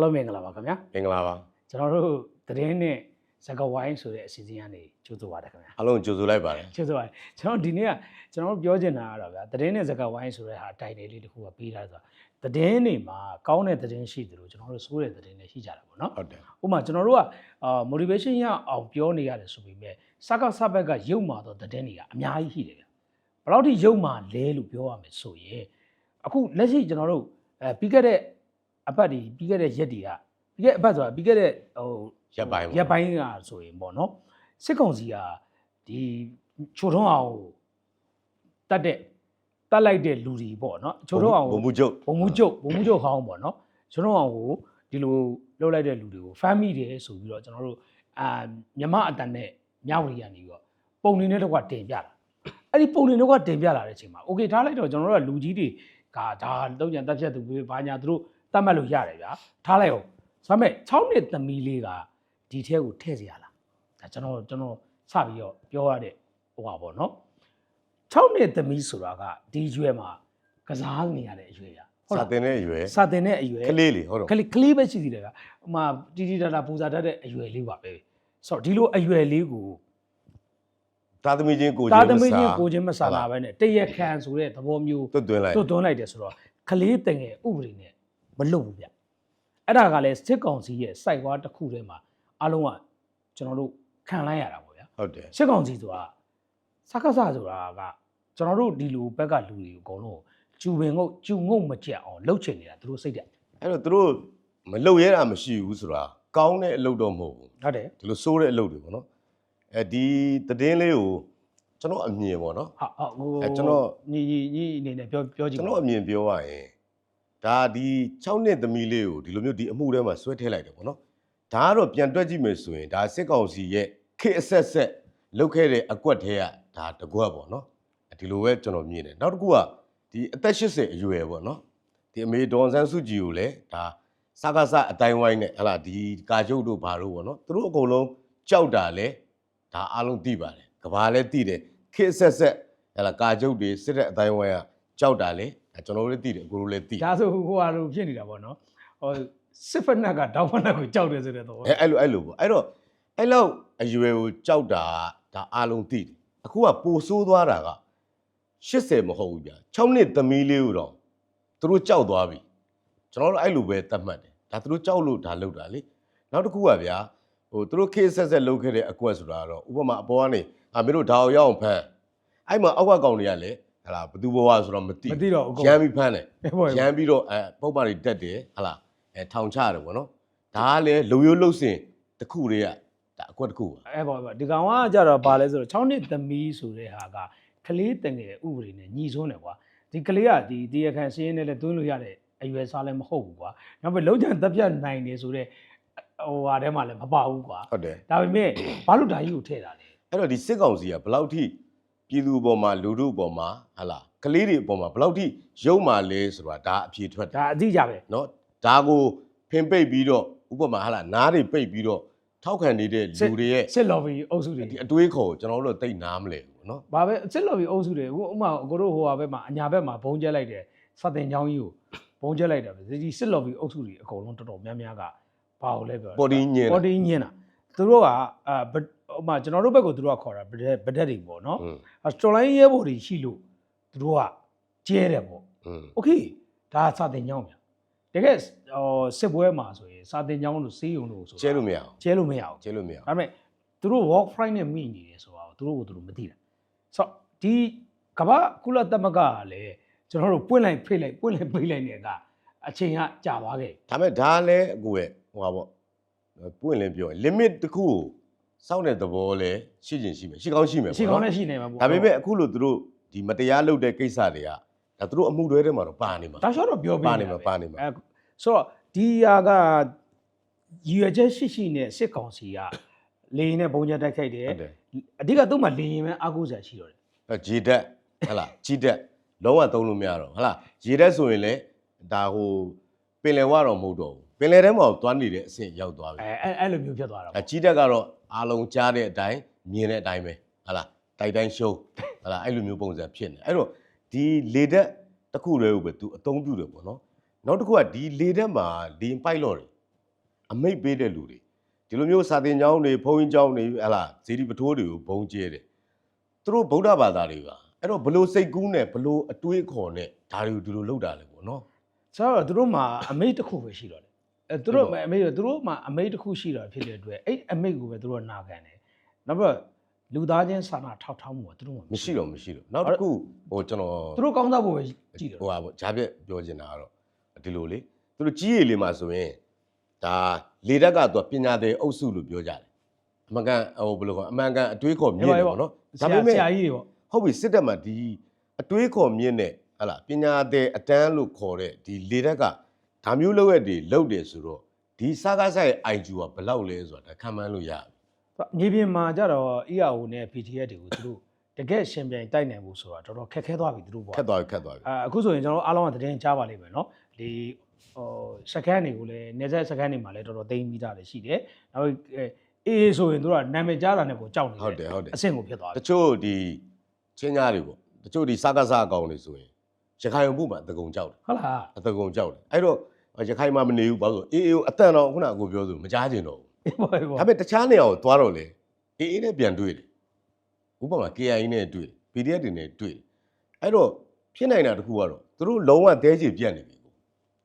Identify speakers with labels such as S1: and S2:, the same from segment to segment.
S1: အားလုံးမင်္ဂလာပါခင်ဗျာ
S2: မင်္ဂလာပါ
S1: ကျွန်တော်တို့သတင်းနဲ့စကားဝိုင်းဆိုတဲ့အစီအစဉ်ကနေကြိုးဆိုပါတယ်ခင်ဗျာ
S2: အားလုံးကြိုဆိုလိုက်ပါတယ်
S1: ကြိုးဆိုပါတယ်ကျွန်တော်ဒီနေ့ကကျွန်တော်တို့ပြောချင်တာကတော့ဗျာသတင်းနဲ့စကားဝိုင်းဆိုတဲ့ဟာတိုင်တယ်လေးတစ်ခုကပေးထားဆိုတာသတင်းတွေမှာကောင်းတဲ့သတင်းရှိတယ်လို့ကျွန်တော်တို့စိုးတဲ့သတင်းတွေရှိကြတာပေါ့နော်
S2: ဟုတ်တယ်
S1: ဥပမာကျွန်တော်တို့ကအာ motivation ရအောင်ပြောနေရတယ်ဆိုပေမဲ့စကားစဘက်ကရုပ်မာတော့သတင်းတွေကအများကြီးရှိတယ်ဗျာဘယ်လောက်ထိရုပ်မာလဲလို့ပြောရမယ်ဆိုရင်အခုလက်ရှိကျွန်တော်တို့အဲပြီးခဲ့တဲ့ အပတ်ဒီပြီးခဲ့တဲ့ရက်တွေကပြီးခဲ့အပတ်ဆိုတာပြီးခဲ့တဲ့ဟို
S2: ရက်ပိုင်းပေါ့
S1: ရက်ပိုင်းကဆိုရင်ပေါ့နော်စစ်ကောင်စီကဒီချိုထုံးအောင်ကိုတတ်တဲ့တတ်လိုက်တဲ့လူတွေပေါ့နော်ချိုထုံးအောင်
S2: ဘုံ
S1: ကို
S2: မှုချုပ်
S1: ဘုံမှုကျုပ်ဘုံမှုကျုပ်ဟောင်းပေါ့နော်ကျွန်တော်အောင်ကိုဒီလိုလှုပ်လိုက်တဲ့လူတွေကို family တယ်ဆိုပြီးတော့ကျွန်တော်တို့အာမြမအတန်နဲ့မြဝတီကနေပြီးတော့ပုံနေနဲ့တော့ကတင်ပြတာအဲ့ဒီပုံနေတော့ကတင်ပြလာတဲ့အချိန်မှာ okay ထားလိုက်တော့ကျွန်တော်တို့ကလူကြီးတွေကဒါတုံးကြံတက်ဖြတ်သူပဲဘာညာသူတို့ တတ်မှတ်လို့ရတယ်ဗျာထားလိုက်အောင်ဒါပေမဲ့6နှစ်သမီးလေးကဒီထဲကိုထည့်စရာလားဒါကျွန်တော်ကျွန်တော်စပြီးတော့ပြောရတဲ့ဟိုပါဗောနော်6နှစ်သမီးဆိုတာကဒီရွယ်မှာကစားနေရတဲ့အရွယ်ရဟုတ်လားစာ
S2: တင်တဲ့အရွယ်
S1: စာတင်တဲ့အရွယ်
S2: ကလေးလေဟုတ်တော့
S1: ကလေးကလေးပဲရှိသေးတယ်ကဟိုမှာတီတီတာတာပူဇာတတ်တဲ့အရွယ်လေးပါပဲဆိုတော့ဒီလိုအရွယ်လေးကို
S2: သားသမီးချင်းကိုချင်း
S1: သားသမီးချင်းကိုချင်းမဆာလာပဲနဲ့တရက်ခံဆိုတဲ့သဘောမျိုး
S2: တွတ်သွင်းလိုက်
S1: တွတ်သွင်းလိုက်တယ်ဆိုတော့ကလေးတငယ်ဥပဒေနဲ့ မလွတ်ဘူးဗျအဲ့ဒါကလည်းစစ်ကောင်စီရဲ့စိုက်ဝါးတစ်ခုထဲမှာအလုံးကကျွန်တော်တို့ခံလိုက်ရတာပေါ့ဗျာ
S2: ဟုတ်တယ်
S1: စစ်ကောင်စီဆိုတာစကားစဆိုတာကကျွန်တော်တို့ဒီလိုဘက်ကလူတွေအကုန်လုံးကျူပင်ငုတ်ကျူငုတ်မကြက်အောင်လှုပ်ချင်နေတာသူတို့စိတ်တက်
S2: အဲ့တော့သူတို့မလုံရဲတာမရှိဘူးဆိုတာကောင်းတဲ့အလုပ်တော့မဟုတ်ဘူး
S1: ဟုတ်တယ်
S2: ဒီလိုစိုးတဲ့အလုပ်တွေပေါ့နော်အဲဒီသတင်းလေးကိုကျွန်တော်အမြင်ပေါ့နော်
S1: ဟာဟာဟို
S2: အဲကျွန်တော်
S1: ညီညီညီအနေနဲ့ပြောပြောကြည့်
S2: ကျွန်
S1: ပါ
S2: တော်အမြင်ပြောရရင် ဒါဒီ6နှစ်သမီးလေးကိုဒီလိုမျိုးဒီအမှုထဲမှာဆွဲထည့်လိုက်တယ်ပေါ့နော်ဒါကတော့ပြန်တွက်ကြည့်မယ်ဆိုရင်ဒါစစ်ကောင်စီရဲ့ခေတ်အဆက်ဆက်လုပ်ခဲ့တဲ့အကွက်ထဲကဒါတကွက်ပေါ့နော်ဒီလိုပဲကျွန်တော်မြင်တယ်နောက်တစ်ခုကဒီအသက်80အရွယ်ပေါ့နော်ဒီအမေဒေါန်ဆန်းစုကြည်ကိုလည်းဒါစကားစအတိုင်းဝိုင်းနဲ့ဟလာဒီကာချုပ်တို့ဘာတို့ပေါ့နော်သူတို့အကုန်လုံးကြောက်တာလဲဒါအားလုံးသိပါတယ်ကဘာလဲသိတယ်ခေတ်အဆက်ဆက်ဟလာကာချုပ်တွေစစ်တဲ့အတိုင်းဝိုင်းကကြောက်တာလဲဒါ ကျွန်တော်တို့လည်းသိတယ်အကိုတို့လည်းသိတယ်
S1: ဒါဆိုဟိုဟာလိုဖြစ်နေတာပေါ့နော်ဟိုစစ်ဖက်နက်ကတောက်ဖက်နက်ကိုကြောက်တယ်ဆိုတဲ့သဘော
S2: အဲအဲ့လိုအဲ့လိုပေါ့အဲ့တော့အဲ့လောက်အရွယ်ကိုကြောက်တာကဒါအားလုံးသိတယ်အခုကပိုဆိုးသွားတာက80မဟုတ်ဘူးဗျာ6နှစ်သမီးလေးကိုတော့သူတို့ကြောက်သွားပြီကျွန်တော်တို့အဲ့လိုပဲသတ်မှတ်တယ်ဒါသူတို့ကြောက်လို့ဒါလုပ်တာလေနောက်တစ်ခုကဗျာဟိုသူတို့ခေတ်ဆက်ဆက်လုပ်ခဲ့တဲ့အကွက်ဆိုတာကတော့ဥပမာအပေါ်ကနေအာမင်းတို့ဒါအောင်ရအောင်ဖမ်းအဲ့မှာအောက်ကကောင်တွေကလည်း ဟလာဘသူဘဝဆိုတော့မသိ
S1: မသိတော့အကုန်
S2: ရမ်းပြီးဖမ်းတယ်
S1: ပဲပေါ့
S2: ရမ်းပြီးတော့အဲပုတ်ပါတွေတက်တယ်ဟလာအဲထောင်ချရတယ်ဗောနော်ဒါကလည်းလုံရိုးလှုပ်စင်တစ်ခုတည်းကဒါအကွက်တစ်ခုပါ
S1: အဲ့ပေါ့ပေါ့ဒီကောင်ကကြတော့ဘာလဲဆိုတော့6နှစ်သမီးဆိုတဲ့ဟာကကလေးတငယ်ဥပဒေနဲ့ညီစွန်းတယ်ကွာဒီကလေးကဒီတရားခံစင်းရင်းနဲ့လည်းသွင်းလို့ရတဲ့အရွယ်စားလည်းမဟုတ်ဘူးကွာနောက်ပြီးလုံးချန်တက်ပြတ်နိုင်တယ်ဆိုတော့ဟိုဟာထဲမှာလည်းမပါဘူးကွာ
S2: ဟုတ်တယ်
S1: ဒါပေမဲ့ဘာလို့ဒါကြီးကိုထည့်တာလဲ
S2: အဲ့တော့ဒီစစ်ကောင်စီကဘယ်လောက်ထိ ပြည်သူအပေါ်မှာလူထုအပေါ်မှာဟလာကလေးတွေအပေါ်မှာဘယ်လောက်ထိရုံမာလဲဆိုတာဒါအဖြေထွက်တယ်
S1: ဒါအတိအကျပဲ
S2: နော်ဒါကိုဖင်ပိတ်ပြီးတော့ဥပမာဟလာနားတွေပိတ်ပြီးတော့ထောက်ခံနေတဲ့လူတွေရဲ့
S1: စစ်လော်ဘီအုပ်စုတွေ
S2: ဒီအတွေးခေါ်ကိုကျွန်တော်တို့သိနားမလဲဘူးနော်
S1: ဘာပဲစစ်လော်ဘီအုပ်စုတွေအခုဥမာကိုတို့ဟိုဟာဘက်မှာအညာဘက်မှာဘုံကျက်လိုက်တယ်စတင်ချောင်းကြီးကိုဘုံကျက်လိုက်တယ်ပဲဒီစစ်လော်ဘီအုပ်စုတွေအကုန်လုံးတော်တော်များများကဘာကိုလဲပြော
S2: ပေါ်တီညင်
S1: ပေါ်တီညင်းတာ သူတို့ကအာဘဟိုမှာကျွန်တော်တို့ဘက်ကိုသူတို့ကခေါ်တာဗဒက်ဗဒက်တွေပေါ့နော်
S2: อืม
S1: စတော်လိုင်းရဲဘော်တွေရှိလို့သူတို့ကကျဲတယ်ပေါ့
S2: อืม
S1: โอเคဒါစတင်ချောင်းဗျတကယ်ဟိုစစ်ပွဲမှာဆိုရင်စတင်ချောင်းလို့စေးရုံလို့ဆို
S2: ကျဲလို့မရအောင်
S1: ကျဲလို့မရဘူး
S2: ကျဲလို့မရအောင်
S1: ဒါပေမဲ့သူတို့ walk flight နဲ့မိနေတယ်ဆိုတာကိုသူတို့ကသူတို့မသိတာဆိုတော့ဒီကမ္ဘာကုလသမဂ္ဂကလည်းကျွန်တော်တို့ပွင့်လိုက်ဖိတ်လိုက်ပွင့်လိုက်ဖိတ်လိုက်နေကအချိန်ကကြာသွားခဲ့
S2: ဒါပေမဲ့ဒါလည်းအကိုရဲ့ဟိုပါပေါ့ ပွင့်လင်းပြောရင် limit တစ်ခုကိုစောင့်တဲ့သဘောလည်းရှိချင်ရှိမယ်ရှိကောင်းရှိမယ်
S1: ရှိ
S2: ပေါ့
S1: ကောင်း
S2: နော်
S1: လည်းရှိနေမှာပေါ့
S2: ဒါပေမဲ့အခုလို့သူတို့ဒီမတရားလုပ်တဲ့ကိစ္စတွေကဒါသူတို့အမှုတွဲထဲမှာတော့ပါနေမှာ
S1: ဒါရှော့တော့ပြောပြ
S2: ပါနေမှာပါနေမှာ
S1: အဲဆိုတော့ဒီဟာကရည်ရွယ်ချက်ရှိရှိနဲ့စစ်ကောင်စီကလေရင်နဲ့ပုံချတိုက်ခိုက်တယ်
S2: ဟုတ်တယ်
S1: အဓိကသူ့မှာလေရင်ပဲအကူဆရာရှိတော့တယ်
S2: အဲဂျေတက်ဟလာကြီးတက်လုံးဝသုံးလို့မရတော့ဟလာဂျေတက်ဆိုရင်လည်းဒါဟိုပင်လယ်ဝတော့မဟုတ်တော့ဘူး ပင်လယ်ထဲမှာသွားနေတဲ့အဆင့်ရောက်သွားပြီ
S1: အဲအဲ့အဲ့လိုမျိုးဖြစ်သွားတာ
S2: အဲ
S1: ပေါ့
S2: ကြီးတက်ကတော့အားလုံးကြားတဲ့အတိုင်းမြင်တဲ့အတိုင်းပဲဟလာတိုက်တိုင်းရှုံးဟလာအဲ့လိုမျိုးပုံစံဖြစ်နေအဲ့တော့ဒီလေတက်တစ်ခုတည်းကိုပဲသူအသုံးပြုတယ်ပေါ့နော်နောက်တစ်ခုကဒီလေတက်မှာဒီ pilot တွေအမိတ်ပေးတဲ့လူတွေဒီလိုမျိုးစာသင်ကျောင်းတွေဘုန်းကြီးကျောင်းတွေဟလာဇေဒီပထိုးတွေကိုဘုံကျဲတယ်သူတို့ဗုဒ္ဓဘာသာတွေပါအဲ့တော့ဘလို့စိတ်ကူးနဲ့ဘလို့အတွေးခေါ်နဲ့ဒါတွေကိုဒီလိုလုပ်တာလေပေါ့နော်
S1: ဆိုတော့သူတို့မှာအမိတ်တစ်ခုပဲရှိတော့တယ်အဲ သူတို့
S2: ဟုတ်ပါ
S1: အမိတ်သူတို့မှာအမိတ်တစ်ခုရှိတော့ဖြစ်တဲ့အတွက်အဲ့အမိတ်ကိုပဲသူတို့နာခံတယ်နောက်ပြီးတော့လူသားချင်းစာနာထောက်ထားမှုကသူတို့မှာ
S2: မရှိတော့မရှိတော့နောက်တစ်ခုဟိုကျွန်တော်
S1: သူတို့ကောင်းစားဖို့ပဲကြည့်တယ်
S2: ဟိုဟာပေါ့ဂျားပြက်ပြောချင်တာကတော့ဒီလိုလေသူတို့ကြီးရည်လေးမှာဆိုရင်ဒါလေတက်ကတော့ပညာသည်အုပ်စုလို့ပြောကြတယ်အမှန်ကန်ဟိုဘယ်လိုခေါ်အမှန်ကန်အတွေးခေါ်မြင့်တယ်ပေါ့နော်
S1: ဒါပေမဲ့ဆရာကြီးတွေပေါ့
S2: ဟုတ်ပြီစစ်တပ်မှာဒီအတွေးခေါ်မြင့်တဲ့ဟလာပညာသည်အတန်းလို့ခေါ်တဲ့ဒီလေတက်က ဒါမျိုးလောက်ရက်တွေလောက်တယ်ဆိုတော့ဒီစားကားဆိုင် IG ကဘယ်လောက်လဲဆိုတာဒါခံမှန်းလို့ရပြီ
S1: မြေပြင်မှာကြတော့ EAO နဲ့ PTF တွေကိုသူတို့တကယ်ရှင်ပြိုင်တိုက်နိုင်ဖို့ဆိုတာတော်တော်ခက်ခဲသွားပြီသူတို့ပေါ့
S2: ခက်သွားပြီခက်သွားပြီ
S1: အာအခုဆိုရင်ကျွန်တော်တို့အားလုံးကသတင်းကြားပါလိမ့်မယ်နော်ဒီဟိုစကန်တွေကိုလည်းနေဆက်စကန်တွေမှာလည်းတော်တော်သိမ်းပြီးသားလည်းရှိတယ်နောက်အေးဆိုရင်တို့ကနာမည်ကြားတာနဲ့ကိုကြောက်နေ
S2: ဟုတ်တယ်ဟုတ်တယ်
S1: အဆင့်ကိုဖြစ်သွား
S2: တ
S1: ပြီ
S2: ချို့ဒီချင်းညာတွေပေါ့တချို့ဒီစားကားစားအကောင်တွေဆိုရင်ရခိုင်ဘုမှာတကုံကြောက်တယ်
S1: ဟုတ်လား
S2: အတကုံကြောက်တယ်အဲ့တော့ ရခိုင်မှာမနေဘူးဘာလို့လဲအေးအေးကိုအတန်တော့ခုနကကိုပြောသလိုမကြားကျင်တော့ဘူး
S1: အေးပေါ့အေးပေါ့
S2: ဒါပေမဲ့တခြားနေရာကိုသွားတော့လေအေးအေးနဲ့ပြန်တွေ့တယ်ဥပမာ KI နဲ့တွေ့တယ် PDF တွေနဲ့တွေ့တယ်အဲ့တော့ဖြစ်နိုင်တာတစ်ခုကတော့သူတို့လုံးဝတဲကြီးပြတ်နေပြီကို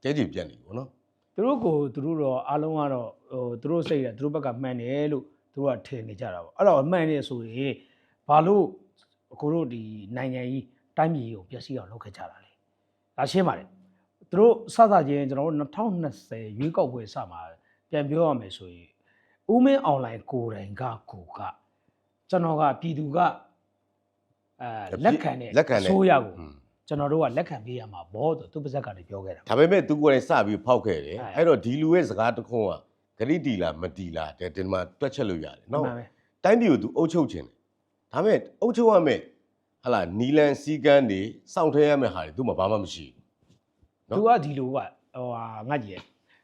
S2: တဲကြီးပြတ်နေပြီပေါ့နော်
S1: သူတို့ကိုသူတို့တော့အားလုံးကတော့ဟိုသူတို့စိတ်ကသူတို့ဘက်ကမှန်တယ်လို့သူတို့ကထင်နေကြတာပေါ့အဲ့တော့မှန်နေဆိုရင်ဘာလို့အခုတို့ဒီနိုင်ငံကြီးတိုင်းပြည်ကိုပျက်စီးအောင်လုပ်ခဲ့ကြတာလဲဒါရှင်းပါတယ် သူတို့စသချင်းကျွန်တော်တို့2020ရွေးကောက်ပွဲစမှာပြန်ပြောရမယ်ဆိုရင်ဦးမင်းအွန်လိုင်းကိုယ်တိုင်ကကိုကကျွန်တော်ကပြည်သူကအဲလက်ခံတဲ့
S2: လက်ခံတဲ့
S1: ဆိုးရကို
S2: อืม
S1: ကျွန်တော်တို့ကလက်ခံပေးရမှာဘောဆိုသူပါဇက်ကနေပြောခဲ့တာ
S2: ဒါပေမဲ့သူကိုယ်တိုင်စပြီးဖောက်ခဲ့တယ်
S1: အဲ့
S2: အဲ့တော့ဒီလူရဲ့စကားတစ်ခုကဂရိတီလာမတီလာတဲ့ဒီမှာတွက်ချက်လို့ရတယ်နော်
S1: မှန်ပဲ
S2: တိုင်းပြည်ကိုသူအုပ်ချုပ်ခြင်းတယ်ဒါပေမဲ့အုပ်ချုပ်ရမယ်ဟလာနီလန်စီကန်းတွေစောင့်ထဲရမယ်ဟာတွေသူ့မှာဘာမှမရှိဘူး
S1: သူကဒီလိုကဟိုဟာငတ်ကြီးရယ်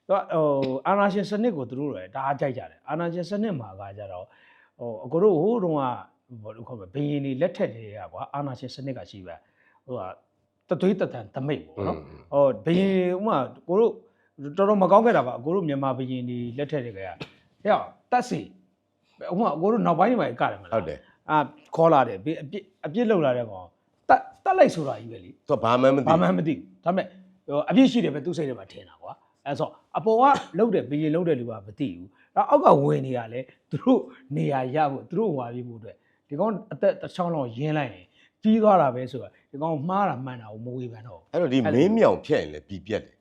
S1: သူကဟိုအာနာရှင်စနစ်ကိုသူတို့ရယ်ဒါအားကြိုက်ကြတယ်အာနာရှင်စနစ်မှာကကြတော့ဟိုအကိုတို့ဟိုတုန်းကဘာလို့ခေါ်မလဲဘယင်းတွေလက်ထက်တွေကကွာအာနာရှင်စနစ်ကရှိပဲဟိုကတသွေးတတန်တမိတ်ပေါ့နော်ဟိုဘယင်းဥမာကိုတို့တော်တော်မကောင်းခဲ့တာပါအကိုတို့မြန်မာဘယင်းတွေလက်ထက်တွေကဟဲ့တက်စီဥမာအကိုတို့နောက်ပိုင်းတွေမှာကတယ်မလား
S2: ဟုတ်တယ်
S1: အာခေါ်လာတယ်ဘေးအပြစ်အပြစ်လောက်လာတဲ့ကောင်တက်တက်လိုက်ဆိုတာကြီးပဲလေ
S2: သူကဘာမှမသိ
S1: ဘာမှမသိဘူးဒါပေမဲ့ဟို အပြစ်ရှိတယ်ပဲသူ့စိတ်ထဲမှာထင်တာကွာအဲဆိုအပေါ်ကလှုပ်တယ်ဘရင်လှုပ်တယ်လူကမသိဘူးဒါအောက်ကဝင်နေရလဲသူတို့နေရာရဖို့သူတို့ဟွာပြီးဖို့အတွက်ဒီကောင်အသက်တစ်ချောင်းလောက်ရင်းလိုက်ရင်ကြီးသွားတာပဲဆိုတာဒီကောင်မှားတာမှန်တာကိုမဝေဖန်တော့ဘူး
S2: အဲ့တော့ဒီ
S1: အဲ့
S2: မ
S1: လို
S2: င်းမြောင်ဖြတ်ရင်လည်းပြီးပြတ်တယ်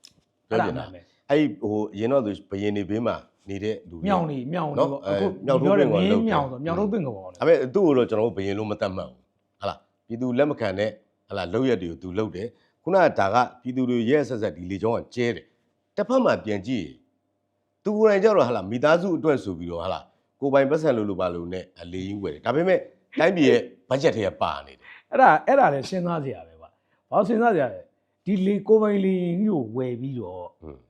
S2: ပြော
S1: အဲ့
S2: ချ
S1: ဒါ
S2: င်
S1: မှ
S2: တာ
S1: န်ပဲ
S2: အဲ့ဟိုအရင်တော့သူဘယင်းနေဘေးမှာနေတဲ့လူတွေ
S1: မြောင်နေမြောင်နေ
S2: နော်
S1: ပေါ့
S2: အဲ
S1: အခု
S2: မြောက်ထိုးပင်ကို
S1: မ
S2: လှုပ်တယ်
S1: င်းမြောင်ဆိုမြောင်ထုတ်ပင်ကောပေါ့
S2: ဒါပေမဲ့သူ့ကိုတော့ကျွန်တော်တို့ဘယင်းလို့မတတ်မှတ်ဘူးဟလာပြည်သူလက်မခံတဲ့ဟလာလောက်ရက်တွေကိုသူလှုပ်တယ် ခုနကဒါကပြည်သူတွေရဲ့ဆက်ဆက်ဒီလေကြောင်းကကျဲတယ်တစ်ဖက်မှာပြန်ကြည့်ရင်သူကိုယ်တိုင်ကြတော့ဟလာမိသားစုအတွက်ဆိုပြီးတော့ဟလာကိုယ်ပိုင်ပတ်စံလို့လို့ပါလို့နဲ့အလေးကြီးဝယ်တယ်ဒါပေမဲ့တိုင်းပြည်ရဲ့ဘတ်ဂျက်တွေကပါနေတယ်
S1: အဲ့ဒါအဲ့ဒါလည်းစဉ်းစားစရာပဲကွာဘာလို့စဉ်းစားစရာလဲဒီလေကိုပိုင်လီရင်ကြီးကိုဝယ်ပြီးတော့
S2: ဟွန်း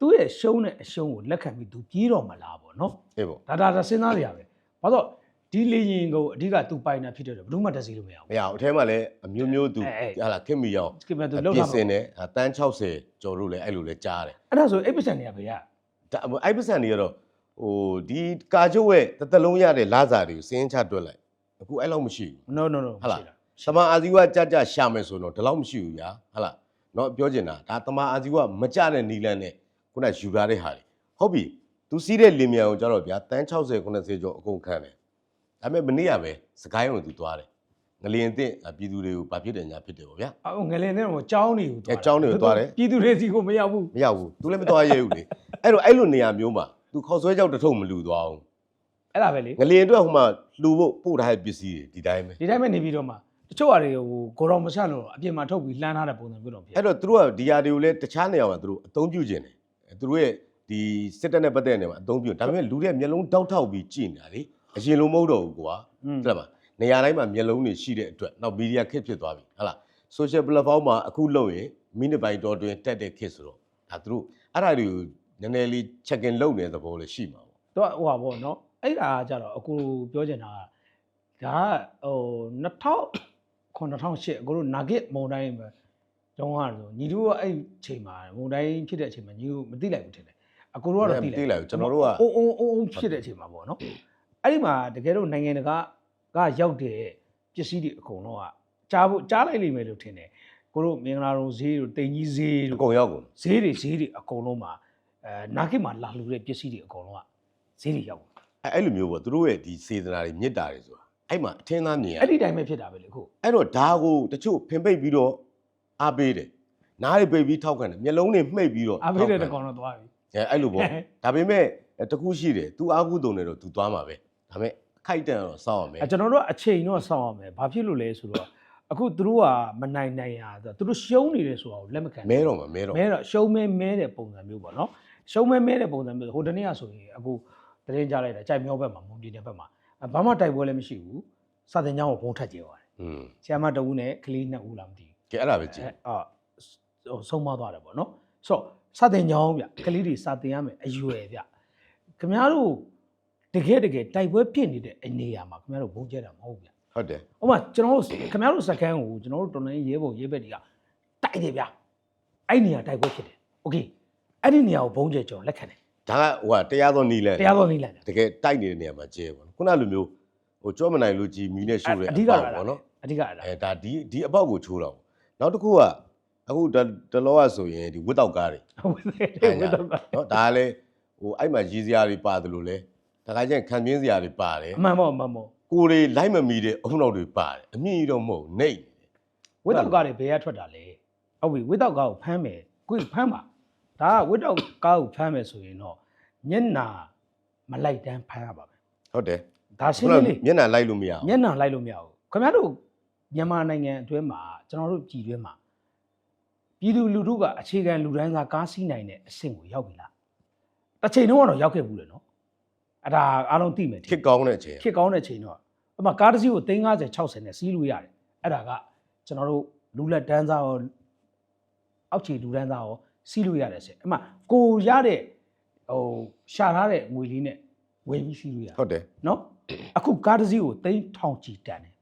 S1: သူ့ရဲ့ရှုံးတဲ့အရှုံးကိုလက်ခံပြီးသူပြေးတော့မလားပေါ့နော်
S2: အေးပေါ့
S1: ဒါဒါဒါစဉ်းစားရပဲဘာလို့ ဒီလေရင်ကိုအဓိကသူပိုင်တာဖြစ်တဲ့အတွက်ဘယ်သူမှတက်စီလို့မရ
S2: မ
S1: ဘူး
S2: ရအောင်အထဲမှာလည်းအမျိုးမျိုးသူ
S1: အဲအဲ
S2: ဟာလာခင်မီအောင်
S1: စကစ်ပဲသူလောက်
S2: ပြ
S1: တာ
S2: စ်စ
S1: ပေါ့
S2: င်တယ်အဲတန်း60ကျော်လို့လည်းအဲ့လိုလည်းကြားတယ်
S1: အဲ့ဒါဆိုအဲ့ပစံတွေကဘယ်ရ
S2: ဒါအိုက်ပစံတွေကတော့ဟိုဒီကာကျုပ်ရဲ့တစ်သက်လုံးရတဲ့လာစာတွေကိုစင်းချတွက်လိုက်အခုအဲ့လောက်မရှိဘူး
S1: no no no
S2: ဟုတ်လား
S1: မရှိတာ
S2: သမာအာဇီဝကြကြရှာမယ်ဆိုတော့ဒီလောက်မရှိဘူးညာဟုတ်လားเนาะပြောချင်တာဒါသမာအာဇီဝမကြတဲ့နီလန်နဲ့ခုနယူထားတဲ့ဟာတွေဟုတ်ပြီသူစီးတဲ့လင်မြန်ကိုကြတော့ဗျာတန်း60 90ကျော်အကုန်ခံတယ် ဒါပေမဲ့မနေ့ကပဲစကိုင်းကိုသူသွားတယ်ငလျင်အစ်စ်ပြည်သူတွေကိုဘာဖြစ်တယ်ညာဖြစ်တယ်ပေါ့ဗျာ
S1: အော်ငလင်တဲ့တော့ကြောင်းနေကိုသွား
S2: အဲကျောင်းတွေကိုသွားတယ်
S1: ပြည်သူတွေစီကိုမရောက်ဘူး
S2: မရဘူးသူလည်းမသွားရဲဘူးလေအဲ့တော့အဲ့လိုနေရာမျိုးမှာသူခေါက်ဆွဲကြောက်တစ်ထုပ်မလူသွားအောင်
S1: အဲ့ဒါပဲလေ
S2: ငလျင်အတွက်ဟိုမှာလှူဖို့ပို့ထားတဲ့ပစ္စည်းတွေဒီတိုင်းပဲ
S1: ဒီတိုင်းပဲနေပြီးတော့မှတချို့ဟာတွေဟိုကိုတော်မဆန့်လို့အပြင်မှာထုတ်ပြီးလှမ်းထားတဲ့ပုံစံမျိုးတော့ဖြစ်
S2: အဲ့တော့သူတို့ကဒီယာတွေကိုလည်းတခြားနေရာမှာသူတို့အသုံးပြုခြင်းတယ်အဲသူတို့ရဲ့ဒီစစ်တပ်နဲ့ပတ်သက်တဲ့နေရာမှာအသုံးပြုဒါပေမဲ့လူတွေကမျက်လုံးတောက်ထောက်ပြီးကြည့်နေတာလေ အရင်လိုမဟုတ်တော့ဘူးကွာ
S1: อืม
S2: ဟုတ်လားမနေရာတိုင်းမှာမျက်လုံးတွေရှိတဲ့အတွက်နောက်မီဒီယာခက်ဖြစ်သွားပြီဟုတ်လား social platform မှာအခုလုပ်ရင်မိနစ်ပိုင်းတော့တွင်တက်တဲ့ခက်ဆိုတော့ဒါသူတို့အဲ့ဒါတွေကိုနည်းနည်းလေး check in လုပ်နေတဲ့သဘောလည်းရှိမှာပေါ့
S1: တော့ဟိုပါပေါ့နော်အဲ့ဒါကကြတော့အခုပြောချင်တာကဒါကဟို2000 2008အခုတို့နာဂစ်မုံတိုင်းပဲတုံးရဆိုညီတို့ကအဲ့ချိန်မှာမုံတိုင်းဖြစ်တဲ့အချိန်မှာညီတို့မသိလိုက်ဘူးထင်တယ်အကိုတို့ကတော့သိ
S2: သိလိုက်ဘူးကျွန်တော်တို့က
S1: အုံအုံအုံအုံဖြစ်တဲ့အချိန်မှာပေါ့နော် အဲ့ဒီမှာတကယ်တော့နိုင်ငံတကာကရောက်တဲ့ပစ္စည်းတွေအကုန်လုံးကကြားဖို့ကြားလိုက်လိမ့်မယ်လို့ထင်တယ်ကိုတို့မင်္ဂလာတော်ဈေးတို့တိန်ကြီးဈေး
S2: အ
S1: တို့
S2: ကုန်ရောက်ကုန်
S1: ဈေးတွေဈေးတွေအကုန်လုံးမှာအဲနာကိမှာလာလူတဲ့ပစ္စည်းတွေအကုန်လုံးကဈေးတွေရောက်တယ်
S2: အဲအဲ့လိုမျိုးပေါ့သူတို့ရဲ့ဒီစေတနာတွေမြစ်တာတွေဆိုတာအဲ့မှာအထင်းသားမြင်ရ
S1: အဲ့ဒီတိုင်းပဲဖြစ်တာပဲလေအခု
S2: အဲ့တော့ဒါကိုတချို့ဖင်ပိတ်ပြီးတော့အားပေးတယ်နားတွေပိတ်ပြီးထောက်ခံတယ်မျက်လုံးတွေမှိတ်ပြီးတော့
S1: အဖေးတဲ့တ
S2: ထော
S1: ကောင်
S2: က်ခံ
S1: တော့သွားပြီ
S2: အဲအဲ့လိုပေါ့ဒါပေမဲ့တခုရှိတယ် तू အားကုတုံနေတော့ तू သွားမှာပဲ ဒါပေမဲ့အခိုက်တန်တော့စောင့်ရမယ်
S1: အဲကျွန်တော်တို့ကအချိန်တော့စောင့်ရမယ်ဘာဖြစ်လို့လဲဆိုတော့အခုသူတို့ကမနိုင်နိုင်ရဆိုတော့သူတို့ရှုံးနေတယ်ဆိုတာကိုလက်မခံဘူး
S2: မဲတော့မှာမဲတော့
S1: မဲတော့ရှုံးမဲမဲတဲ့ပုံစံမျိုးပေါ့နော်ရှုံးမဲမဲတဲ့ပုံစံမျိုးဟိုတနေ့ကဆိုရင်အခုတရင်ကြလိုက်တာကြိုက်မြောဘက်မှာမုံပြည်နယ်ဘက်မှာအဲဘာမှတိုက်ပွဲလည်းမရှိဘူးစာတင်ကြောင်းကိုဘုံထက်ကြသွားတယ်
S2: อืม
S1: ဆီယမတဦးနဲ့ကလေးနှစ်ဦးလားမသိဘူး
S2: ကဲအဲ့ဒါပဲကြည့်
S1: အဲအာဟိုဆုံးမသွားတယ်ပေါ့နော်ဆိုတော့စာတင်ကြောင်းဗျကလေးတွေစာတင်ရမယ်အရွယ်ဗျခင်ဗျားတို့ တကယ်တကယ်တိုက်ပွဲဖြစ်နေတဲ့အနေအရာမှာခင်ဗျားတို့ဘုံကျဲတာမဟုတ်ဗျ
S2: ဟုတ်တယ်
S1: ဥပမာကျွန်တော်တို့ခင်ဗျားတို့စကန်ကိုကျွန်တော်တို့တော်လိုင်းရဲဘော်ရဲဘက်တွေကတိုက်တယ်ဗျအဲ့နေရာတိုက်ပွဲဖြစ်တယ်โอเคအဲ့ဒီနေရာကိုဘုံကျဲကျွန်တော်လက်ခံတယ်
S2: ဒါကဟိုကတရားသောနီးလဲ
S1: တရားတော်နေလိုက်တယ်
S2: တကယ်တိုက်နေတဲ့နေရာမှာကျဲပေါ့နော်ခုနလိုမျိုးဟိုကြောမနိုင်လို့ကြည်မီနဲ့ရှုတဲ့အ
S1: ဓိက
S2: ပေါ
S1: က
S2: က်
S1: အဲ့ဒါ
S2: ပေါ့နော်
S1: အဓိကအဲ့ဒါ
S2: အဲဒါဒီဒီအပေါက်ကိုချိုးတော့နောက်တစ်ခုကအခုတတလောကဆိုရင်ဒီဝစ်တောက်ကားတွေ
S1: ဟုတ်တယ်ဝတ်တော့
S2: နော်ဒါကလည်းဟိုအဲ့မှာရည်စရာတွေပါတယ်လို့လဲ တခါကျရင်ခံပြင်းစရာတွေပါတယ်
S1: အမှန်ပေါ့အမှန်ပေါ့
S2: ကိုယ်တွေလိုက်မမီတဲ့အုံနောက်တွေပါတယ်အမြင့်ကြီးတော့မဟုတ်ဘူးနှိပ်
S1: ဝတ်တော့ကားတွေဘယ်ရထွက်တာလဲဟုတ်ပြီဝတ်တော့ကားကိုဖမ်းမယ်ကိုယ်ဖမ်းပါဒါကဝတ်တော့ကားကိုဖမ်းမယ်ဆိုရင်တော့မျက်နာမလိုက်တန်းဖမ်းရပါမယ်
S2: ဟုတ်တယ်
S1: ဒါရှင်းလေးလေး
S2: မျက်နှာလိုက်လို့မရဘူး
S1: မျက်နှာလိုက်လို့မရဘူးခင်ဗျားတို့မြန်မာနိုင်ငံအတွင်းမှာကျွန်တော်တို့ပြည်တွင်းမှာပြည်သူလူထုကအခြေခံလူဒန်းစားကားစီးနိုင်တဲ့အဆင့်ကိုရောက်ပြီလားတစ်ချိန်တော့တော့ရောက်ခဲ့ဘူးလေနော် အဲ့ဒါအားလုံးသိမယ်ထင်
S2: ခစ်ကောင်းတဲ့အချိန်
S1: ခစ်ကောင်းတဲ့ချိန်တော့အမှကားတစ်စီးကို350 60နဲ့စီးလို့ရတယ်အဲ့ဒါကကျွန်တော်တို့လူလက်ဒန်းစားရောအောက်ခြေလူဒန်းစားရောစီးလို့ရတဲ့အဆင့်အမှကိုရတဲ့ဟိုရှာထားတဲ့ငွေလေးနဲ့ဝယ်ပြီးစီးလို့ရတယ်
S2: ဟုတ်တယ်
S1: နော်အခုကားတစ်စီးကို3000ချီတန်တယ်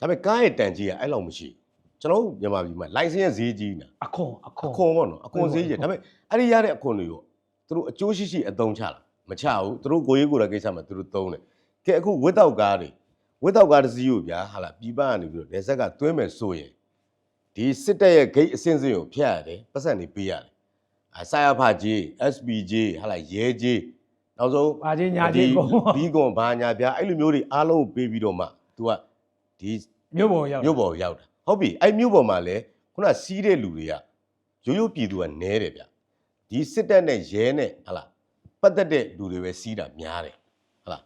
S2: ဒါပေမဲ့ကားရဲ့တန်ကြီးကအဲ့လောက်မရှိဘူးကျွန်တော်တို့မြန်မာပြည်မှာ license ရဲ့ဈေးကြီးနေတာ
S1: အခွန်အခွ
S2: အ
S1: န်
S2: ခွန်ပေါ့နော်အခွန်ဈေးကြီးဒါပေမဲ့အဲ့ဒီရတဲ့အခွန်တွေရောသူတို့အကျိုးရှိရှိအသုံးချလား မချဘူးသူတို့ကိုရေးကိုယ်တဲ့ကိစ္စမှာသူတို့သုံးတယ်ကဲအခုဝစ်တောက်ကားတွေဝစ်တောက်ကားတစ်စီးကိုဗျာဟာလာပြည်ပကနေပြီးတော့လက်ဆက်ကတွဲမယ်ဆိုရင်ဒီစစ်တပ်ရဲ့ဂိတ်အစင်းစင်းကိုဖျက်ရတယ်ပတ်စံနေပေးရတယ်အစာရဖကြီး SPG ဟာလာရဲကြီးနောက်ဆုံး
S1: ဘာချင်းညာချင်းကုန်
S2: ဘီကွန်ဘာညာဗျာအဲ့လိုမျိုးတွေအားလုံးကိုပေးပြီးတော့မှ तू ကဒီ
S1: မြို့ပေါ်ရောက်
S2: မြို့ပေါ်ရောက်တာဟုတ်ပြီအဲ့မြို့ပေါ်မှာလည်းခုနစီးတဲ့လူတွေကရိုးရိုးပြည်သူကနဲတယ်ဗျဒီစစ်တပ်နဲ့ရဲနဲ့ဟလာ ပတ်သက်တဲ့လူတွေပဲစီးတာများတယ်ဟလာ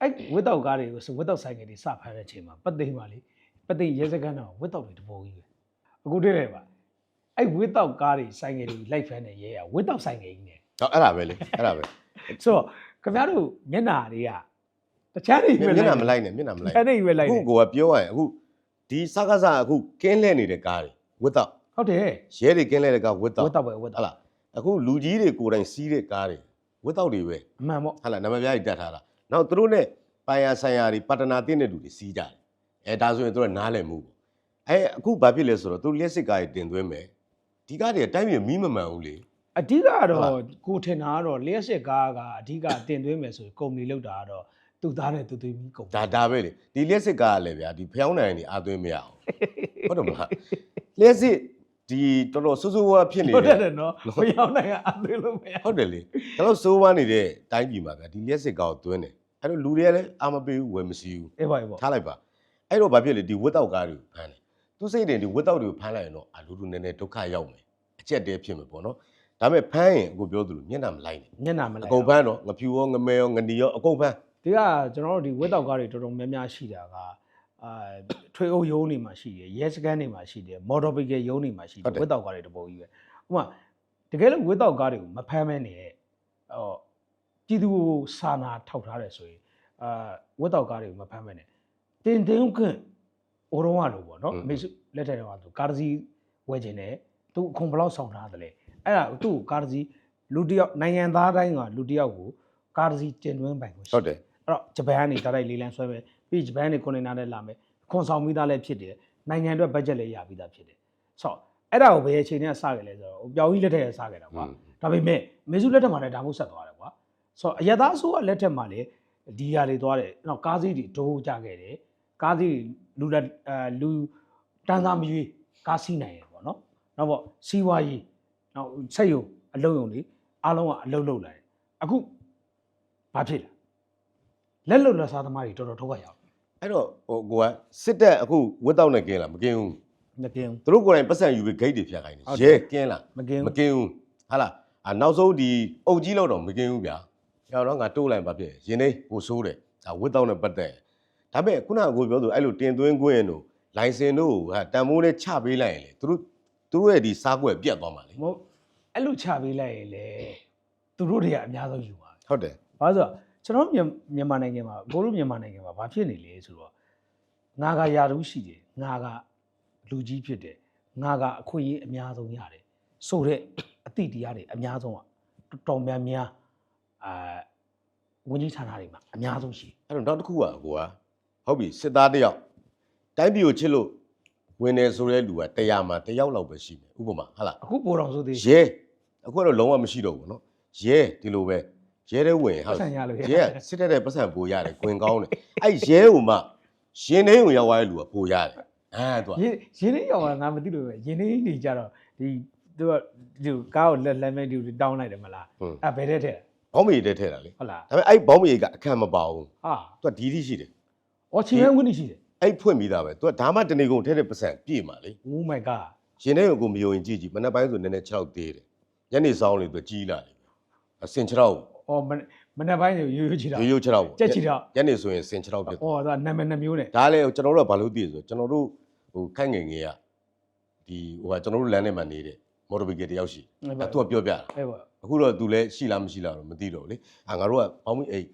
S1: အဲ့ဝတ်တော့ကားတွေကိုဝတ်တော့ဆိုင်ကယ်တွေစဖမ်းတဲ့အချိန်မှာပတ်သိမ်းပါလေပတ်သိမ်းရဲစခန်းတော့ဝတ်တော့တွေတပေါ်ကြီးပဲအခုတွေ့တယ်ပါအဲ့ဝတ်တော့ကားတွေဆိုင်ကယ်တွေလိုက်ဖမ်းတဲ့ရဲကဝတ်တော့ဆိုင်ကယ်ကြီးနဲ့
S2: ဟောအဲ့ဒါပဲလေအဲ့ဒါပဲ
S1: ဆိုတော့ခင်ဗျားတို့မျက်နာတွေကတခြားတွေပဲ
S2: မျက်နှာမလိုက်နဲ့မျက်နှာမလိုက်
S1: တခြားတွေပဲလိုက်
S2: အခု
S1: တယ်
S2: ကိုကပြောရရင်အခုဒီစကားစားအခုကင်းလှည့်နေတဲ့ကားတွေဝတ်တော့
S1: ဟုတ်တယ်
S2: ရဲတွေကင်းလှည့်တဲ့ကားဝတ်တော့
S1: ဝတ်တော့ပဲဝတ်
S2: ဟ
S1: တော့
S2: လာအခုလူကြီးတွေကိုယ်တိုင်စီးတဲ့ကားတွေ ဝတ်တော့တွေပဲ
S1: အမှန်ပေါ့
S2: ဟာလာနံပါတ်ပြားကြီးတက်ထားတာနောက်သူတို့ ਨੇ ပိုင်ယာဆိုင်ယာတွေပါတနာတင်းတဲ့လူတွေစီးကြတယ်အဲဒါဆိုရင်သူတို့ကနားလည်မှုပေါ့အဲအခုဘာဖြစ်လဲဆိုတော့သူတို့လျှက်စစ်ကားတွေတင်သွင်းမယ်ဒီကားတွေကတိုင်းပြည်မီးမမှန်ဘူးလေ
S1: အဓိကကတော့
S2: ဟုတ်လား
S1: ကိုထင်တာကတော့လျှက်စစ်ကားကအဓိကတင်သွင်းမယ်ဆိုရင်ကုမ္ပဏီလောက်တာကတော့သူသားနဲ့သူသွေးမီကုန်
S2: ဒါဒါပဲလေဒီလျှက်စစ်ကားကလည်းဗျာဒီဖျောင်းနိုင်နေအာသွင်းမရအောင်ဟုတ်တယ်မလားလျှက်စစ် ဒီတော်တော်ဆူဆူဝါးဖြစ်နေ
S1: ဟုတ်
S2: တ
S1: တယ်ယ်နော်ဘယ်ရောက်နိုင်ကအသွေးလို့မရ
S2: ဟုတ်တယ်လေဒါတော့ဆိုးဝါးနေတဲ့တိုင်းပြည်မှာဗျာဒီလျှက်စစ်ကားကိုသွင်းတယ်အဲ့တော့လူတွေကလည်းအာမပေးဘူးဝယ်မရှိဘူး
S1: အေးပါအေးပါ
S2: ထားလိုက်ပါအဲ့တော့ဘာဖြစ်လဲဒီဝတ်တောက်ကားတွေကိုဖမ်းတယ်သူစိတ်တယ်ဒီဝတ်တောက်တွေကိုဖမ်းလိုက်ရင်တော့အလူလူနည်းနည်းဒုက္ခရောက်မယ်အကျက်တဲဖြစ်မယ်ပေါ့နော်ဒါပေမဲ့ဖမ်းရင်အခုပြောသလိုမျက်နှာမလိုက်နဲ့
S1: မျက်နှာမ
S2: အ
S1: လိုက်
S2: ကုန်ဖမ်းတော့ငဖြူရောငမဲရောငနီရောအကုန်ဖမ်း
S1: ဒီကကျွန်တော်တို့ဒီဝက်တောက်ကားတွေတော်တော်များများရှိတာက အာထွေအုပ်ရုံးနေမှာရှိတယ်ရဲစခန်းနေမှာရှိတယ်မော်တော်ဘိကရုံးနေမှာရှိတယ်ဝက်တောက်ကားတွေတပုံကြီးပဲဥပမာတကယ်လို့ဝက်တောက်ကားတွေကိုမဖမ်းမဲနဲ့ဟောပြည်သူကိုစာနာထောက်ထားတယ်ဆိုရင်အာဝက်တောက်ကားတွေကိုမဖမ်းမဲနဲ့တင်တင်ခွင့်အိုရုံးကလို့ပေါ့နော်အမေစုလက်ထက်တော့သူကားတစ်စီးဝယ်ခြင်းနဲ့သူအခွန်ဘယ်လောက်ဆောင်ထားတယ်လဲအဲ့ဒါသူ့ကိုကားတစ်စီးလူတစ်ယောက်နိုင်ငံသားတိုင်းကလူတစ်ယောက်ကိုကားတစ်စီးတင်သွင်းပိုင်ကိုရှိ
S2: ဟုတ်တယ်
S1: အဲ့တော့ဂျပန်ကနေတိုက်တိုက်လေးလမ်းဆွဲမယ် ပြီးဂျပန်ကနေကွန်တိန်နာနဲ့လာမယ်ခွန်ဆောင်ပြီးသားလည်းဖြစ်တယ်နိုင်ငံအတွက်ဘတ်ဂျက်လည်းရပြီးသားဖြစ်တယ်ဆိုတော့အဲ့ဒါကိုဘယ်အချိန်နဲ့စခဲ့လဲဆိုတော့ပျောက်ကြီးလက်ထက်ကစခဲ့တာကွာဒါပေမဲ့မေစုလက်ထက်မှာလည်းဒါမှမဟုတ်ဆက်သွားတယ်ကွာဆိုတော့အရသာအစိုးရလက်ထက်မှာလည်းဒီဟာတွေသွားတယ်နောက်ကားစီးတွေဒိုးကြခဲ့တယ်ကားစီးတွေလူလက်အဲလူတန်းစားမရွေးကားစီးနိုင်ရပေါ့နော်နောက်ပေါ့စီးပွားရေးနောက်ဆက်ယုံအလုံးယုံတွေအားလုံးကအလုံးလုံးလာတယ်အခုဘာဖြစ်လဲလက်လုံလက်စားသမားတွေတော်တော်ဒုက္ခရောက်
S2: အဲ့တော့ဟိုကိုကစစ်တပ်အခုဝတ်တောက်နေကင်းလားမကင်းဘူး
S1: မကင်းဘူး
S2: သူတို့ကိုယ်တိုင်ပတ်စံယူပြီးဂိတ်တွေဖြတ်ခိုင်းတယ်
S1: ဟုတ်တယ်
S2: ရဲကင်းလား
S1: မကင်း
S2: မ
S1: ဘူး
S2: ကင်းဘူးဟာလားအာနောက်ဆုံးဒီအုပ်ကြီးလောက်တော့မကင်းဘူးဗျာကျောင်းတော့ငါတိုးလိုက်ပါဖြစ်ရင်နေကိုဆိုးတယ်ဒါဝတ်တောက်နေပတ်သက်ဒါပေမဲ့ခုနကကိုပြောသူအဲ့လိုတင်သွင်းခွင့်တို့လိုင်စင်တို့ဟာတန်မိုးနဲ့ချပေးလိုက်ရင်လေသူတို့သူတို့ရဲ့ဒီစားကွက်ပြတ်သွားမှာလေ
S1: မဟုတ်အဲ့လိုချပေးလိုက်ရင်လေသူတို့တွေကအများဆုံးယူပါ
S2: ဟုတ်တယ်
S1: ဘာလို့ဆိုတော့ ကျွန်တော်မြန်မာမြန်မာနိုင်ငံမှာကိုလိုမြန်မာနိုင်ငံမှာဘာဖြစ်နေလဲဆိုတော့ငါကယာရုရှိတယ်ငါကလူကြီးဖြစ်တယ်ငါကအခွင့်အရေးအများဆုံးရတယ်ဆိုတဲ့အသည့်တရားတွေအများဆုံးကတော်တော်များများအာဝန်ကြီးဌာနတွေမှာအများဆုံးရှိတယ်
S2: အဲ့တော့နောက်တစ်ခုကကိုကဟုတ်ပြီစစ်သားတစ်ယောက်တိုင်းပြည်ကိုချစ်လို့ဝင်နေဆိုတဲ့လူက100မှာ1ယောက်လောက်ပဲရှိမယ်ဥပမာဟုတ်လား
S1: အခုပိုတော်ဆိုသေး
S2: ရဲအခုကတော့လုံးဝမရှိတော့ဘူးเนาะရဲဒီလိုပဲ ရဲတဲ့ဝင်ဟုတ်
S1: ဆန်ရလို့
S2: ရဲကစစ်တပ်တဲ့ပတ်စံပိုရတယ်ခွင်ကောင်းတယ်အဲ့ရဲဟိုမှရှင်နေဟိုရောက်သွားတဲ့လူကပိုရတယ်အဲသူက
S1: ရင်းရင်းနေရောက်တာငါမသိလို့ပဲရင်းနေနေကြတော့ဒီသူကဒီကားကိုလက်လက်မဲ့ဒီတောင်းလိုက်တယ်မလား
S2: ဟွန်း
S1: အဲ့ဘယ်တဲ့ထက်
S2: ဘောင်းမီတဲ့ထဲတာလေ
S1: ဟုတ်လား
S2: ဒါပေမဲ့အဲ့ဘောင်းမီကအခက်မပါဘူး
S1: ဟာ
S2: သူကဒီဒီရှိတယ်
S1: အော်ချီမဲဝင်းနေရှိတယ်
S2: အဲ့ဖွင့်ပြီးသားပဲသူကဒါမှတနေကုန်ထဲတဲ့ပတ်စံပြည့်မှာလေ
S1: Oh my god
S2: ရှင်နေကိုမယုံရင်ကြည့်ကြည့်မနေ့ပိုင်းဆိုနည်းနည်း6လောက်သေးတယ်ညနေဆောင်လေသူကြီးလာတယ်အစင်6လောက်
S1: အော်မနေ့မနေ့ပိုင်းရိုးရိုးချီတာ
S2: ရိုးရိုး6လောက်
S1: ကြက်ချီတာ
S2: ညနေဆိုရင်စင်6လောက်ဖြစ်သွား
S1: အော်ဒါနာမည်နှမျိုးနဲ့
S2: ဒါလည်းကျွန်တော်တို့ကဘာလို့သိရဆိုကျွန်တော်တို့ဟိုခန့်ငယ်ငယ်ကဒီဟိုကကျွန်တော်တို့လမ်းထဲမှာနေတဲ့မော်တော်ဘီကတယောက်ရှိအဲသူကပြောပြတာ
S1: အဲ့ပေါ့
S2: အခုတော့သူလည်းရှိလားမရှိလားတော့မသိတော့ဘူးလေအာငါတို့ကဘောင်းမီအိတ်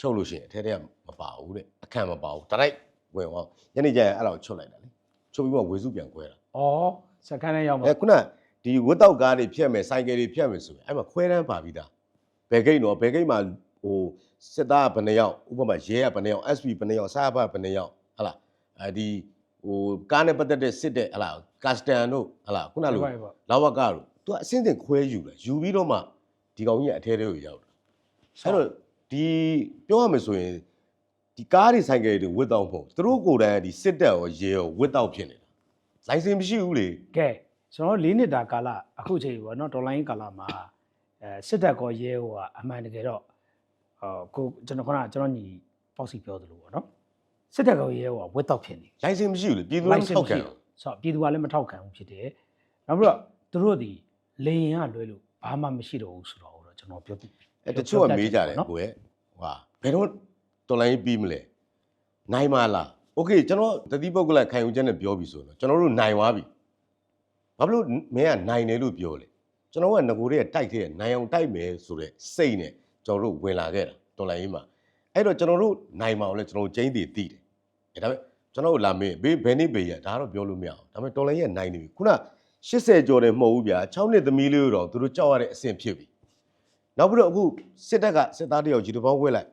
S2: ချုပ်လို့ရှိရင်အထဲထဲကမပါဘူးတဲ့အခန့်မပါဘူးတိုက်ဝင်အောင်ညနေကျရင်အဲ့လောက်ချုပ်လိုက်တာလေချုပ်ပြီးမှဝေစုပြန်ခွဲတာ
S1: အော်စကန်နဲ့ရောက်မှာ
S2: အဲခုနဒီဝတ်တောက်ကားတွေဖြတ်မယ်ဆိုင်ကယ်တွေဖြတ်မယ်ဆိုရင်အဲ့မှာခွဲတန်းပါပြီးသား ဘယ်ဂိတ်တော့ဘယ်ဂိတ်မှာဟိုစစ်သားကဘယ်နှယောက်ဥပမာရဲကဘယ်နှယောက် SP ဘယ်နှယောက်စားဘဘယ်နှယောက်ဟလာအဲဒီဟိုကားနဲ့ပတ်သက်တဲ့စစ်တဲ့ဟလာကတ်စတန်တို့ဟလာခုနလို
S1: ဟုတ်ပါ
S2: လာဝကတို့သူကအစင်းစင်ခွဲယူတယ်ယူပြီးတော့မှဒီကောင်ကြီးကအထဲထဲကိုရောက်တာအဲ့တော့ဒီပြောရမယ်ဆိုရင်ဒီကားတွေဆိုင်ကယ်တွေဝတ်တော့မဟုတ်သူတို့ကိုယ်တိုင်ကဒီစစ်တပ်ရောရဲရောဝတ်တော့ဖြစ်နေတာလိုင်စင်မရှိဘူးလေ
S1: ကဲကျွန်တော်၄နှစ်တာကာလအခုချိန်ပေါ့နော်ဒေါ်လာရင်းကာလမှာ အဲစစ်တပ်ကောရဲဟိုကအမှန်တကယ်တော့ဟောကိုကျွန်တော်ခဏကျွန်တော်ညီပေါ့စီပြောသလိုပေါ့နော်စစ်တပ်ကောရဲဟိုကဝက်တော့ဖြစ်နေ
S2: လိုင်စင်မရှိဘူးလေပြည်သူလည်းမထောက်ခံဘူး
S1: ဆိုတော့ပြည်သူကလည်းမထောက်ခံဘူးဖြစ်တယ်နောက်ပြီးတော့သူတို့ဒီလေရင်ကလွဲလို့ဘာမှမရှိတော့ဘူးဆိုတော့တော့ကျွန်တော်ပြောပြ
S2: အဲတချို့ကမေးကြတယ်ကိုယ်ဟာဘယ်တော့တော်လိုင်းပြီးမလဲနိုင်မလားโอเคကျွန်တော်တတိပုဂ္ဂလခံယူချက်နဲ့ပြောပြီဆိုတော့ကျွန်တော်တို့နိုင်သွားပြီဘာဖြစ်လို့မင်းကနိုင်တယ်လို့ပြောလဲ ကျွန်တော်ကငကိုတွေကတိုက်ခဲ့နိုင်အောင်တိုက်မယ်ဆိုတဲ့စိတ်နဲ့ကျွန်တော်တို့ဝင်လာခဲ့တာတော်လိုင်းကြီးမှာအဲ့တော့ကျွန်တော်တို့နိုင်မအောင်လဲကျွန်တော်တို့ကျင်းတည်တည်တယ်အဲဒါပေမဲ့ကျွန်တော်တို့လာမေးဘေးဘယ်နှစ်ဘေးရဒါတော့ပြောလို့မရအောင်ဒါပေမဲ့တော်လိုင်းရဲ့နိုင်နေပြီခုန80ကျော်တယ်မဟုတ်ဘူးဗျာ6နှစ်သမီးလေးတို့တော့သူတို့ကြောက်ရတဲ့အဆင့်ဖြစ်ပြီနောက်ပြီးတော့အခုစစ်တပ်ကစစ်သားတယောက်ဂျီနိုဘောင်းဝဲလိုက်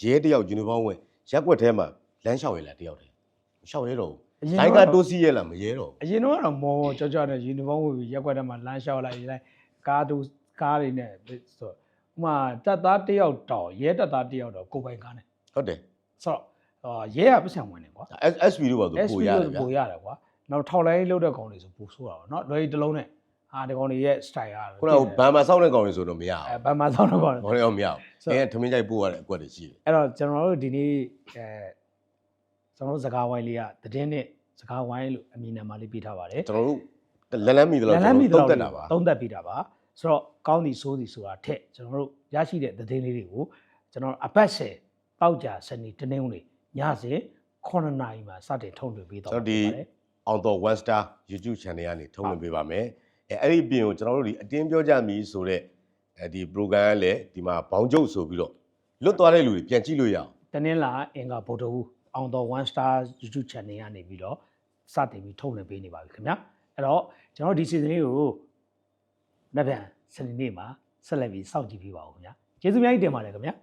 S2: ရဲတယောက်ဂျီနိုဘောင်းဝဲရက်ွက်ထဲမှာလမ်းလျှောက်ရလားတယောက်တည်းမလျှောက်ရဲတော့
S1: အ
S2: ဘူး
S1: ရင်
S2: လိုင်းက
S1: တော့
S2: တိုးစီးရဲလားမရဲတော့ဘူး
S1: အရင်တော့ကတော့မောကြောကြောနဲ့ယူနီဖောင်းဝတ်ပြီးရက်ွက်ထဲမှာလမ်းလျှောက်လိုက်လိုက်ကားတူကားတွေနဲ့ဆိုဥမာတပ်သားတစ်ယောက်တောင်ရဲတပ်သားတစ်ယောက်တော့ကိုယ်ပိုင်ကားနဲ့
S2: ဟုတ်တယ်
S1: ဆိုတော့အာရဲကပတ်စံဝင်နေကွာ
S2: ဒါ SP တို့ပါဆို
S1: SP
S2: ပို့ရတယ်
S1: လို့
S2: ဗျာ
S1: ပို့ရတယ်ကွာနောက်ထောက်လိုင်းလောက်တဲ့ကောင်တွေဆိုပို့ဆိုးတာပေါ့နော်လွယ်တစ်လုံးနဲ့အာဒီကောင်တွေရဲ့ style ရတယ်
S2: ခုနကဘန်မာဆောက်တဲ့ကောင်တွေဆိုတော့မရ
S1: အဲ
S2: ဘူး
S1: ဘာမှသောင်းတော့ကောင်
S2: ဘာလို့အောင်မရဘူး
S1: ဆို
S2: အဲထမင်းကြိုက်ပို့ရတဲ့အကွက်တွေရှိတယ်
S1: အဲ့တော့ကျွန်တော်တို့ဒီနေ့အဲ ကျွန်တော်တို့စကားဝိုင်းလေးကသတင်းနဲ့စကားဝိုင်းလို့အမည်နာမလေးပေးထားပါတယ်
S2: ကျွန်တော်တို့လန်လန်းမီတော့
S1: လ
S2: ကျွန်
S1: မ်း
S2: တော်
S1: မီ
S2: တို့
S1: တော့
S2: တုတ်တက်တာပါ
S1: သုံးသက်ပြီးတာပါဆိုတော့ကောင်းသည်ဆိုးသည်ဆိုတာထက်ကျွန်တော်တို့ရရှိတဲ့သတင်းလေးတွေကိုကျွန်တော်အပတ်ဆယ်ပေါက်ကြစနေတနင်္ဂနွေညစဉ်9နာရီမှာစတင်ထုတ်လွှင့်ပေးတော့
S2: ကျွန်တော်ဒီ
S1: ပါတယ်
S2: အောင်တော် one star YouTube channel ကနေထုတ်လွှင့်ပေးပါမယ်အဲအဲ့ဒီပြင်ကိုကျွန်တော်တို့ဒီအတင်းပြောကြမီဆိုတော့အဲဒီ program ကလည်းဒီမှာဘောင်ကျုပ်ဆိုပြီးတော့လွတ်သွားတဲ့လူတွေပြန်ကြည့်လို့ရအောင်
S1: တနင်္လာအင်္ဂါဗုဒ္ဓဟူး အောင်တော် one star YouTube channel ကနေပြီးတော့စတင်ပြီးထုတ်လွှင့်ပေးနေပါပြီခင်ဗျာအဲ့တော့ကျွန်တော်ဒီ season လေးကိုနှစ်ပြန်စနေနေ့မှာဆက်လက်ပြီးစောင့်ကြည့်ပေးပါဦးခင်ဗျာကျေးဇူးများကြီးတင်ပါတယ်ခင်ဗျာ